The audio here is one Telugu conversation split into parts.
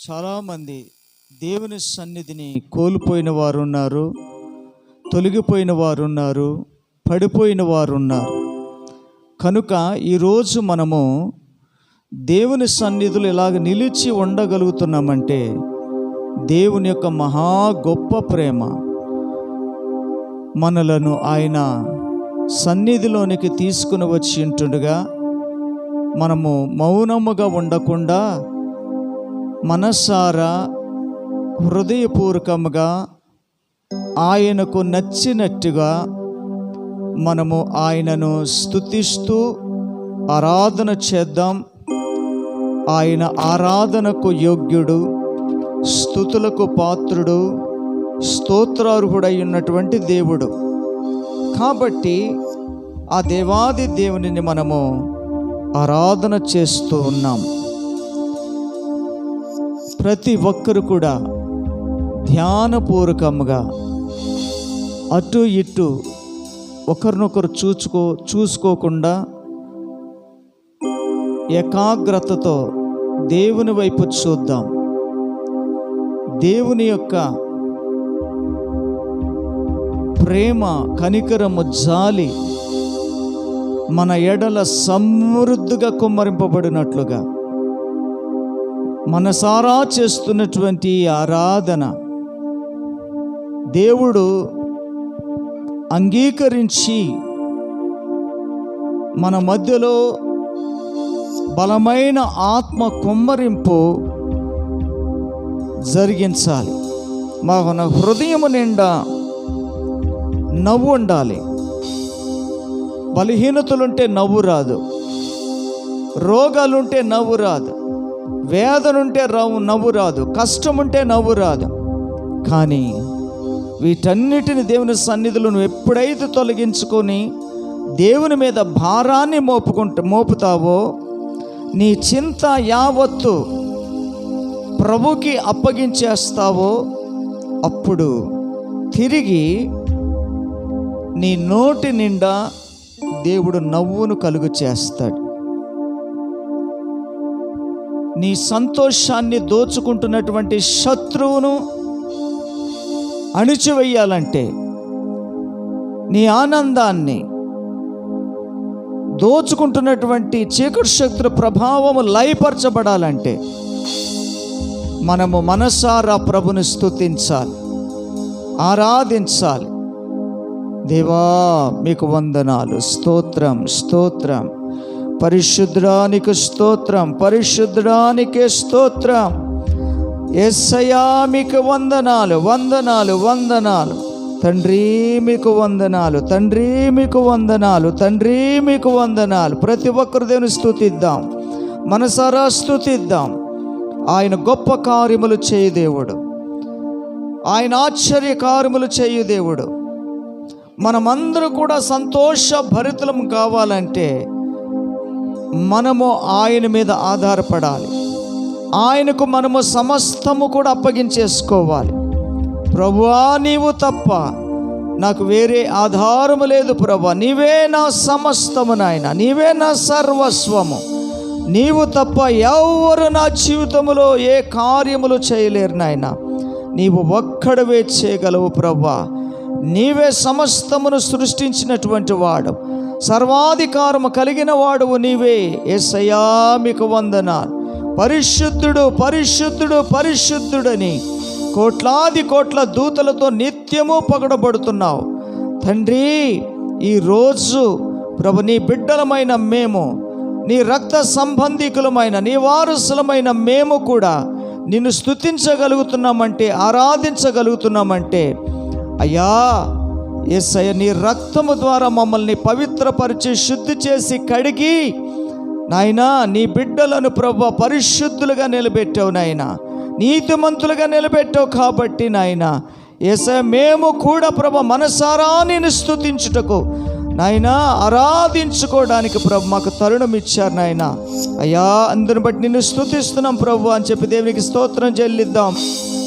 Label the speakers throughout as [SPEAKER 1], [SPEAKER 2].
[SPEAKER 1] చాలామంది దేవుని సన్నిధిని కోల్పోయిన వారు ఉన్నారు తొలగిపోయిన వారు ఉన్నారు పడిపోయిన వారు ఉన్నారు కనుక ఈరోజు మనము దేవుని సన్నిధులు ఇలాగ నిలిచి ఉండగలుగుతున్నామంటే దేవుని యొక్క మహా గొప్ప ప్రేమ మనలను ఆయన సన్నిధిలోనికి తీసుకుని వచ్చి ఉంటుండగా మనము మౌనముగా ఉండకుండా మనసారా హృదయపూర్వకంగా ఆయనకు నచ్చినట్టుగా మనము ఆయనను స్తుతిస్తూ ఆరాధన చేద్దాం. ఆయన ఆరాధనకు యోగ్యుడు స్థుతులకు పాత్రుడు స్తోత్రార్హుడై ఉన్నటువంటి దేవుడు. కాబట్టి ఆ దేవాది దేవునిని మనము ఆరాధన చేస్తూ ఉన్నాం. ప్రతి ఒక్కరు కూడా ధ్యానపూర్వకంగా అటు ఇటు ఒకరినొకరు చూచుకో చూసుకోకుండా ఏకాగ్రతతో దేవుని వైపు చూద్దాం. దేవుని యొక్క ప్రేమ కనికరము జాలి మన ఎడల సమృద్ధిగా కుమ్మరింపబడినట్లుగా మనసారా చేస్తున్నటువంటి ఆరాధన. దేవుడు అంగీకరించి మన మధ్యలో బలమైన ఆత్మ కుమ్మరింపు జరిగించాలి. మన హృదయం నిండా నవ్వు ఉండాలి. బలహీనతలుంటే నవ్వు రాదు. రోగాలుంటే నవ్వు రాదు. వేదనుంటే రావు నవ్వు రాదు. కష్టం ఉంటే నవ్వు రాదు. కానీ వీటన్నిటిని దేవుని సన్నిధులను నువ్వు ఎప్పుడైతే తొలగించుకొని దేవుని మీద భారాన్ని మోపుకుంట మోపుతావో నీ చింత యావత్తు ప్రభుకి అప్పగించేస్తావో అప్పుడు తిరిగి నీ నోటి నిండా దేవుడు నవ్వును కలుగు చేస్తాడు. నీ సంతోషాన్ని దోచుకుంటున్నటువంటి శత్రువును అణిచివేయాలంటే నీ ఆనందాన్ని దోచుకుంటున్నటువంటి చీకటి శక్తుల ప్రభావము లయపరచబడాలంటే మనము మనసారా ప్రభుని స్థుతించాలి ఆరాధించాలి. దేవా మీకు వందనాలు. స్తోత్రం స్తోత్రం. పరిశుద్ధానికి స్తోత్రం పరిశుద్ధానికే స్తోత్రం. ఎస్సయా మీకు వందనాలు వందనాలు వందనాలు. తండ్రి మీకు వందనాలు తండ్రి మీకు వందనాలు తండ్రి మీకు వందనాలు. ప్రతి ఒక్కరు దేవుని స్థుతిద్దాం మనసారా స్థుతిద్దాం. ఆయన గొప్ప కార్యములు చేయు దేవుడు. ఆయన ఆశ్చర్య కార్యములు చేయు దేవుడు. మనమందరూ కూడా సంతోష భరితులం కావాలంటే మనము ఆయన మీద ఆధారపడాలి. ఆయనకు మనము సమస్తము కూడా అప్పగించేసుకోవాలి. ప్రభువా నీవు తప్ప నాకు వేరే ఆధారము లేదు ప్రభా నీవే నా సమస్తము నాయన. నీవే నా సర్వస్వము. నీవు తప్ప ఎవరు నా జీవితంలో ఏ కార్యములు చేయలేరు నాయన. నీవు ఒక్కడవే చేయగలవు ప్రభా నీవే సమస్తమును సృష్టించినటువంటి వాడు. సర్వాధికారము కలిగిన వాడువు నీవే. ఎస్సయా మీకు వందనాలు. పరిశుద్ధుడు పరిశుద్ధుడు పరిశుద్ధుడని కోట్లాది కోట్ల దూతలతో నిత్యము పగడబడుతున్నావు. తండ్రి ఈరోజు ప్రభు నీ బిడ్డలమైన మేము నీ రక్త సంబంధికులమైన నీ వారసులమైన మేము కూడా నిన్ను స్తుతించగలుగుతున్నామంటే ఆరాధించగలుగుతున్నామంటే అయ్యా ఎస్ఐ నీ రక్తము ద్వారా మమ్మల్ని పవిత్రపరిచి శుద్ధి చేసి కడిగి నాయనా నీ బిడ్డలను ప్రభు పరిశుద్ధులుగా నిలబెట్టావు నాయన. నీతిమంతులుగా నిలబెట్టావు కాబట్టి నాయన. ఎస్ఐ మేము కూడా ప్రభు మనసారా నేను స్తుతించుటకు నాయన ఆరాధించుకోవడానికి ప్రభు మాకు తరుణం ఇచ్చారు నాయన. అయ్యా అందరిని బట్టి నిన్ను స్థుతిస్తున్నాం ప్రభు అని చెప్పి దేవునికి స్తోత్రం చెల్లిద్దాం.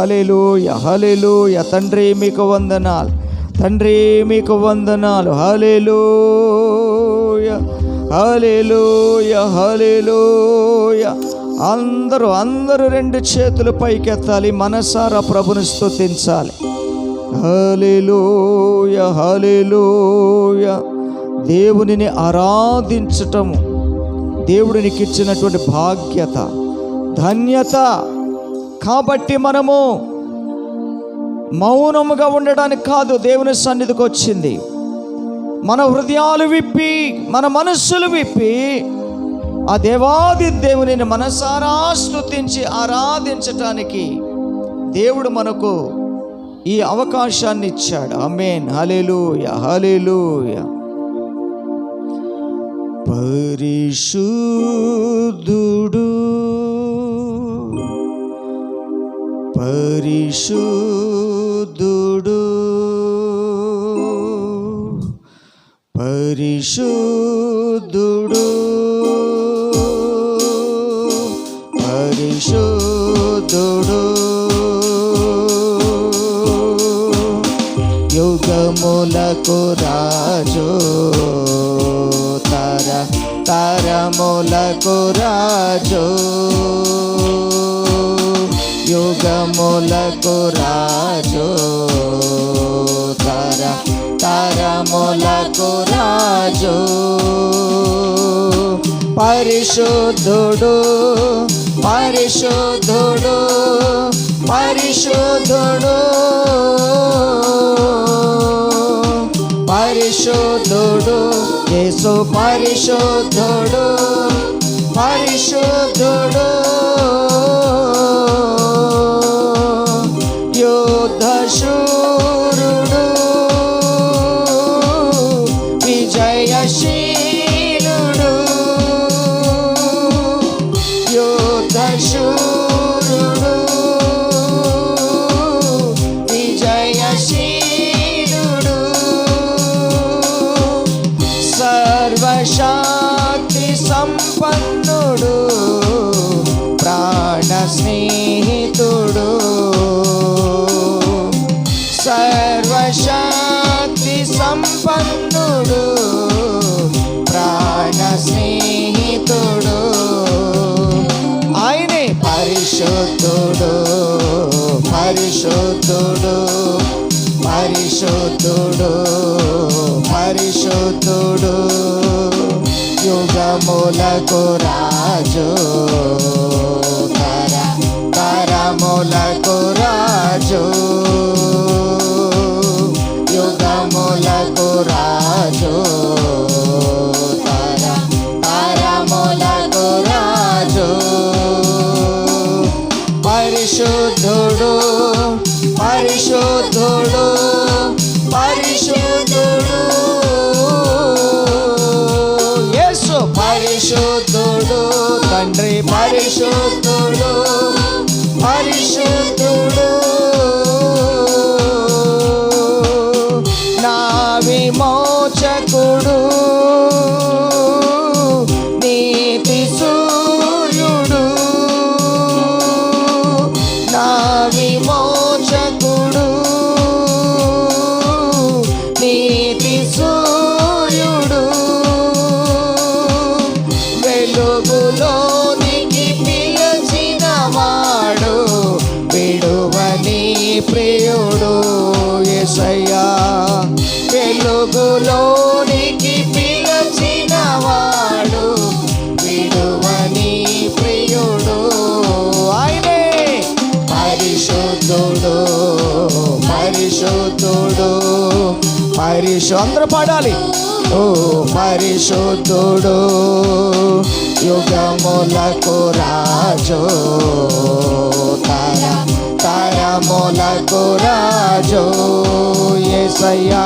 [SPEAKER 1] హలేలుయ హలేలుయ తండ్రి మీకు వందనాలు. తండ్రి మీకు వందనాలు. హలేలోయ హలేలోయ హలేలోయ అందరూ అందరూ రెండు చేతులు పైకెత్తాలి మనసారా ప్రభుని స్థుతించాలి హలేలోయ హలేలోయ దేవునిని ఆరాధించటము దేవుడు నీకు ఇచ్చినటువంటి భాగ్యత ధన్యత. కాబట్టి మనము మౌనముగా ఉండడానికి కాదు దేవుని సన్నిధికి వచ్చింది. మన హృదయాలు విప్పి మన మనస్సులు విప్పి ఆ దేవాది దేవునిని మనసారా స్థుతించి ఆరాధించటానికి దేవుడు మనకు ఈ అవకాశాన్ని ఇచ్చాడు. అమేన్ హలేలుయ హలేలుయ పరిశుద్ధుడు పరిశుద్ధుడు. పరిశుద్ధుడు. పరిశుద్ధుడు. యుగములకు రాజు తర తరములకు రాజు యుగములకు రాజు తర తరములకు రాజు పరిశుద్ధుడు పరిశుద్ధుడు పరిశుద్ధుడు పరిశుద్ధుడు యేసు పరిశుద్ధుడు పరిశుద్ధుడు యుద్ధశూరుడు సంపన్నుడు ప్రాణ స్నేహితుడు ఆయనే పరిశుద్ధుడు పరిశుద్ధుడు పరిశుద్ధుడు పరిశుద్ధుడు. యుగములకు రాజు పరిశుద్ధుడు వెలుగులోనికి పిలిచిన వాడు విడువని ప్రియుడు. ఆయనే పరిశుద్ధుడు పరిశుద్ధుడు. పరిశు అందరూ పాడాలి. ఓ పరిశుద్ధుడు యుగములకు రాజు తర తరములకు రాజు ఎసయ్యా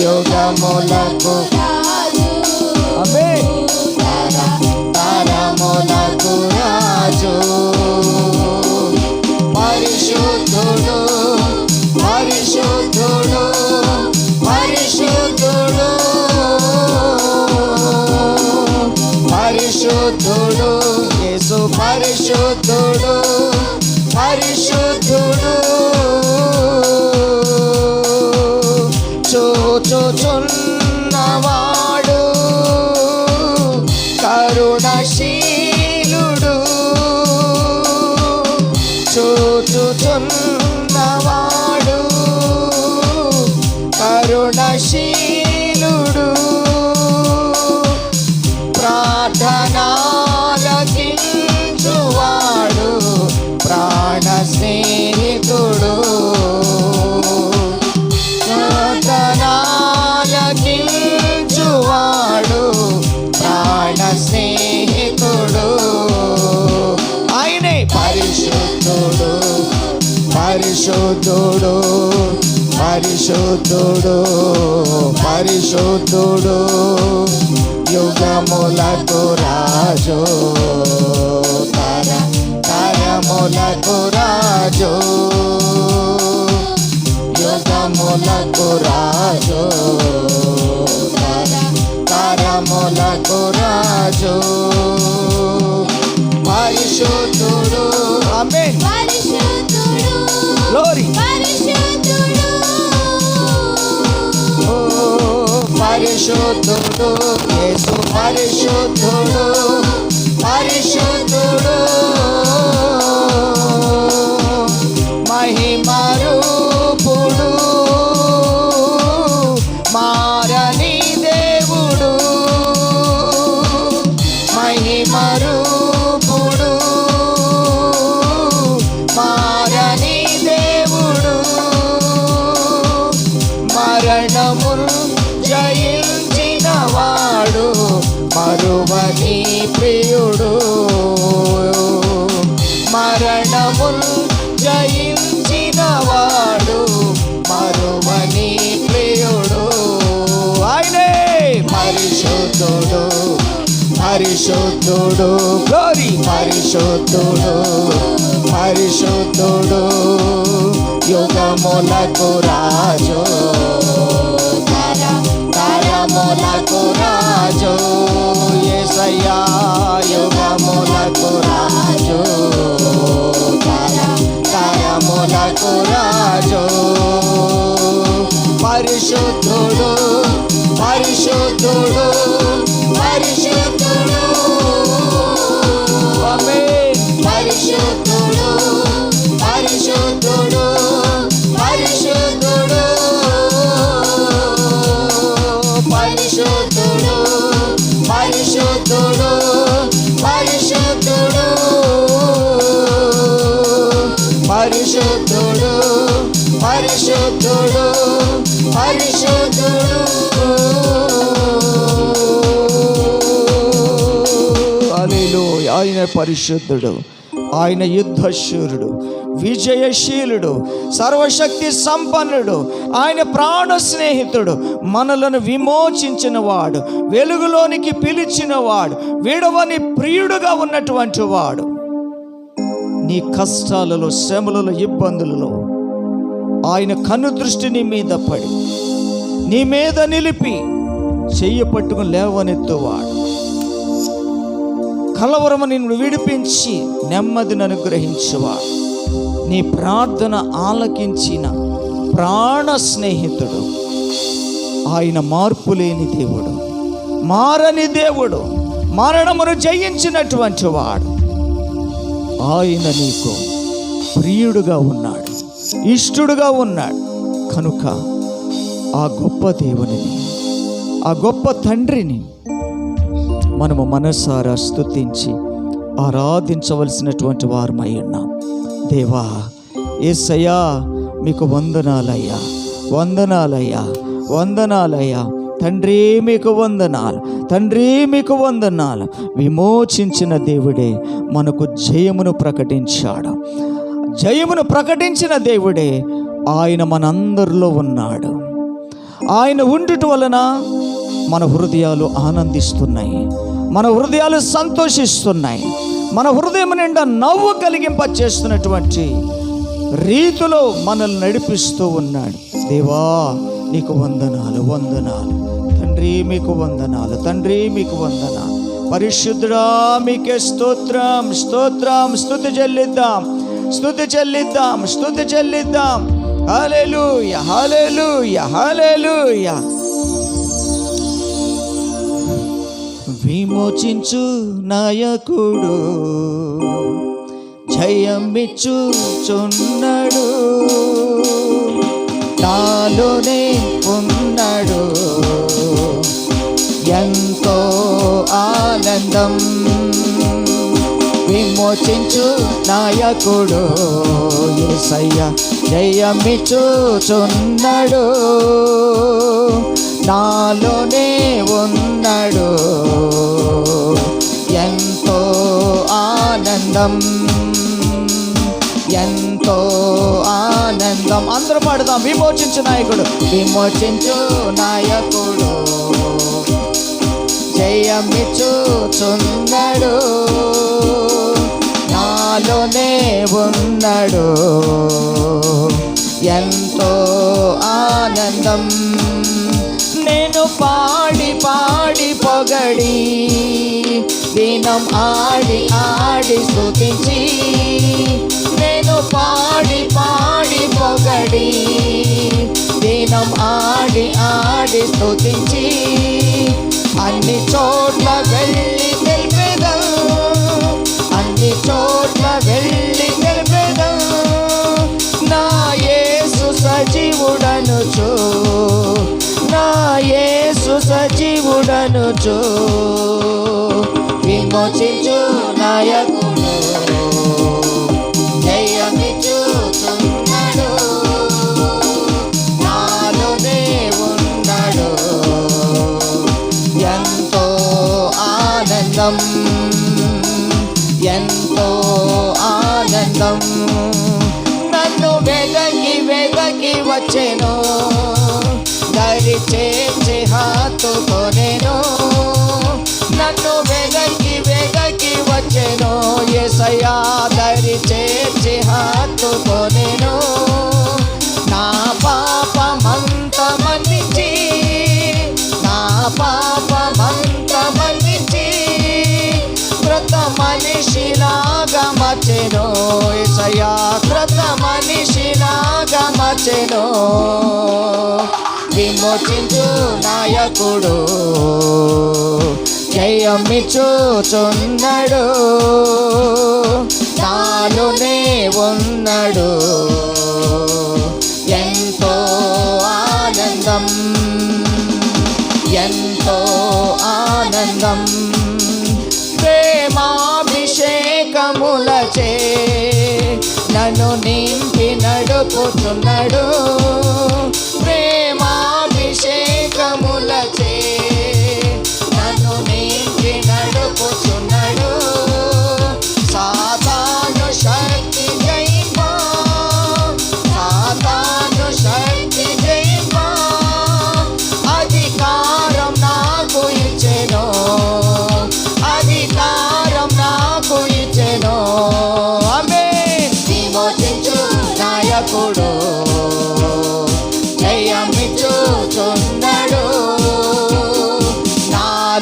[SPEAKER 1] యుగములకు. అమే తర తరములకు రాజు పరిశుద్ధుడు పరిశుద్ధుడు యుగములకు రాజు తర తరములకు రాజు యుగములకు రాజు తర తరములకు రాజు పరిశుద్ధుడు ఆమె পারিশো
[SPEAKER 2] ধরো
[SPEAKER 1] পারিশো ধরো পারিশো పరిశుద్ధుడు గ్లోరీ పరిశుద్ధుడు పరిశుద్ధుడు యుగములకు రాజు. తర తరములకు రాజు. యేసయ్యా యుగములకు రాజు. తర తరములకు రాజు. పరిశుద్ధుడు పరిశుద్ధుడు పరిశుద్ధుడు ఆయనే పరిశుద్ధుడు ఆయన యుద్ధశూరుడు విజయశీలుడు సర్వశక్తి సంపన్నుడు ఆయన ప్రాణ స్నేహితుడు మనలను విమోచించిన వాడు వెలుగులోనికి పిలిచిన వాడు విడవని ప్రియుడుగా ఉన్నటువంటి వాడు. నీ కష్టాలలో శ్రమలలో ఇబ్బందులలో ఆయన కన్ను దృష్టి నీ మీద పడి నీ మీద నిలిపి చెయ్యి పట్టుకుని లేవనెత్తువాడు. కలవరము నిన్ను విడిపించి నెమ్మదిని అనుగ్రహించువాడు నీ ప్రార్థన ఆలకించిన ప్రాణ స్నేహితుడు. ఆయన మార్పు లేని దేవుడు. మారని దేవుడు. మరణమును జయించినటువంటి వాడు. ఆయన నీకు ప్రియుడుగా ఉన్నాడు. ఇష్టడుగా ఉన్నాడు. కనుక ఆ గొప్ప దేవునిని ఆ గొప్ప తండ్రిని మనము మనసారా స్తుతించి ఆరాధించవలసినటువంటి వారమై ఉన్నాం. దేవా ఏసయ్యా మీకు వందనాలయ్యా వందనాలయ్యా వందనాలయ్యా. తండ్రి మీకు వందనాలు తండ్రి మీకు వందనాలు. విమోచించిన దేవుడే మనకు జయమును ప్రకటించాడు. జయమును ప్రకటించిన దేవుడే ఆయన మనందరిలో ఉన్నాడు. ఆయన ఉండుట వలన మన హృదయాలు ఆనందిస్తున్నాయి. మన హృదయాలు సంతోషిస్తున్నాయి. మన హృదయం నిండా నవ్వు కలిగింప చేస్తున్నటువంటి రీతిలో మనల్ని నడిపిస్తూ ఉన్నాడు. దేవా నీకు వందనాలు వందనాలు. తండ్రి మీకు వందనాలు తండ్రి మీకు వందనాలు. పరిశుద్ధుడా మీకే స్తోత్రం స్తోత్రం. స్తుతి చెల్లిద్దాం స్థుతి చెల్లిద్దాం స్తుతి చెల్లిద్దాం. హాలేలు యహాలేలు యహాలేలు యా విమోచించు నాయకుడు జయమిచ్చుచున్నాడు నాలోనే ఉన్నాడు ఎంతో ఆనందం. విమోచించు నాయకుడు ఏసయ్య జయమిచ్చుచున్నాడు నాలోనే ఉన్నాడు. ఎంతో ఆనందం ఎంతో ఆనందం. అందరూ పాడుదాం. విమోచించు నాయకుడు విమోచించు నాయకుడు. జయమిచ్చుచున్నాడు నాలోనే ఉన్నాడు. ఎంతో ఆనందం. నేను పాడి పాడి పొగడి దినం ఆడి ఆడి స్తుతించి నేను పాడి పాడి పొగడి దినం ఆడి ఆడి స్తుతించి అన్ని చోట్ల వెళ్ళి వెదకి వచ్చెను దరి చేర్చి హత్తుకొనెను నన్ను వెదకి వెదకి వచ్చెను? ఎసయా దరి చేర్చి హత్తుకొనెను నా పాపమంత మన్నిచి నా పాపమంత మన్నిచి కృత మనిషిలాగా మచెను ఎసయా కృత మనిషి మనిషిలాగా మచెను విమోచించు నాయకుడు. జయమిచ్చుచున్నాడు. నాలోనే ఉన్నాడు. ఎంతో ఆనందం. ఎంతో ఆనందం. పోతున్నాడు.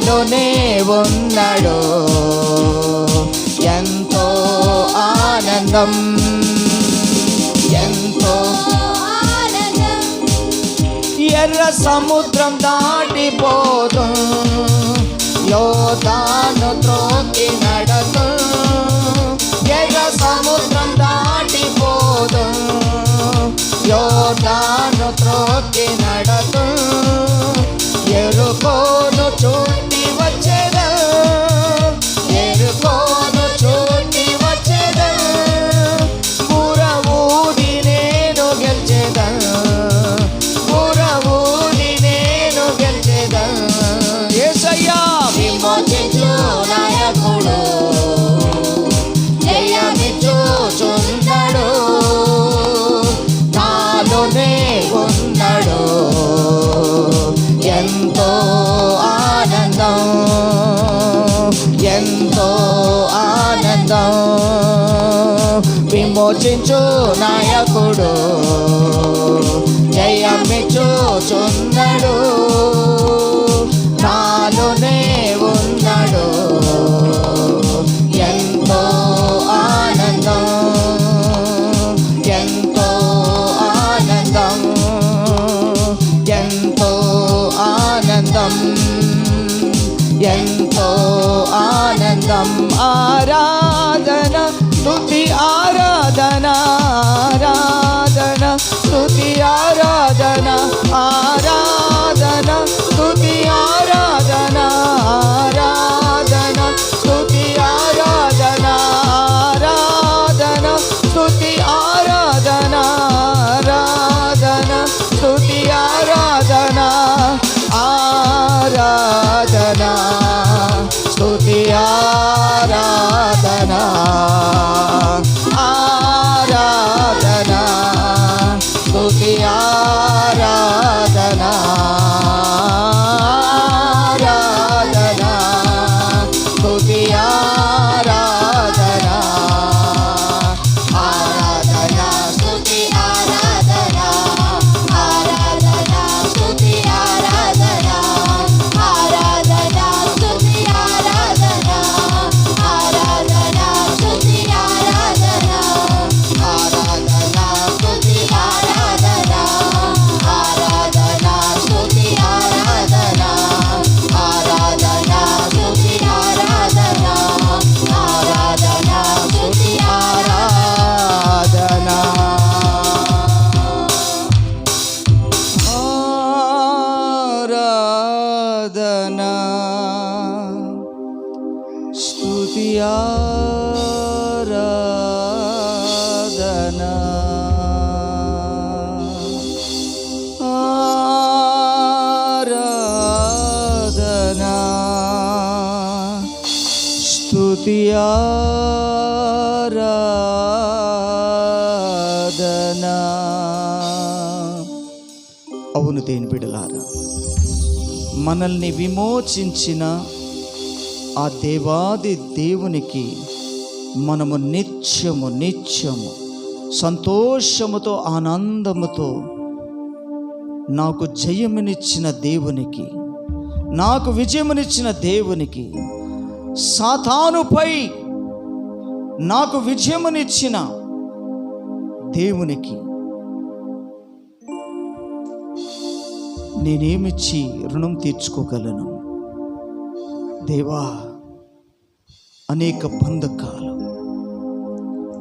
[SPEAKER 1] నాలోనే ఉన్నాడు. ఎంతో ఆనందం ఎంతో ఎర్ర సముద్రం దాటిపోదు యోధాను త్రోకి నడదు. ఎర్ర సముద్రం దాటిపోదు యోధాను త్రోకి నడదు. ఎరుకోను చుట్టి ఆనందం. ఎంతో ఆనందం. ఆరాధన స్థుతి ఆరాధన ఆరాధన స్థుతి ఆరాధన ఆరాధన ¡Gracias! మనల్ని విమోచించిన ఆ దేవాది దేవునికి మనము నిత్యము నిత్యము సంతోషముతో ఆనందముతో నాకు జయమునిచ్చిన దేవునికి నాకు విజయమునిచ్చిన దేవునికి సాతానుపై నాకు విజయమునిచ్చిన దేవునికి నేనేమిచ్చి రుణం తీర్చుకోగలను? దేవా అనేక బంధకాలు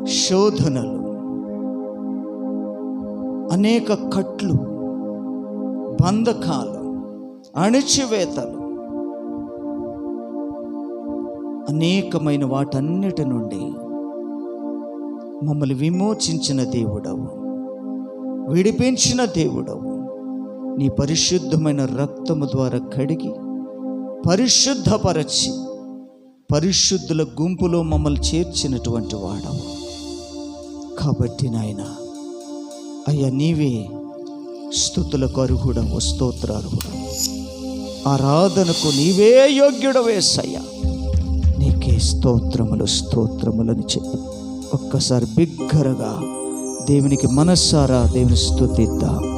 [SPEAKER 1] శోధనలు అనేక కట్లు బంధకాలు అణిచివేతలు అనేకమైన వాటన్నిటి నుండి మమ్మల్ని విమోచించిన దేవుడవు విడిపించిన దేవుడవు నీ పరిశుద్ధమైన రక్తము ద్వారా కడిగి పరిశుద్ధపరచి పరిశుద్ధుల గుంపులో మమ్మల్ని చేర్చినటువంటి వాడవు. కాబట్టి నాయన అయ్యా నీవే స్థుతులకు అర్హుడవు స్తోత్రార్హుడవు ఆరాధనకు నీవే యోగ్యుడవేసయ్యా నీకే స్తోత్రములు స్తోత్రములని చెప్పి. ఒక్కసారి బిగ్గరగా దేవునికి మనస్సారా దేవుని స్థుతిద్దాం.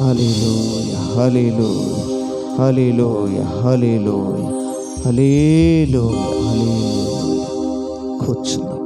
[SPEAKER 1] Hallelujah hallelujah hallelujah hallelujah hallelujah hallelujah కూర్చుందాం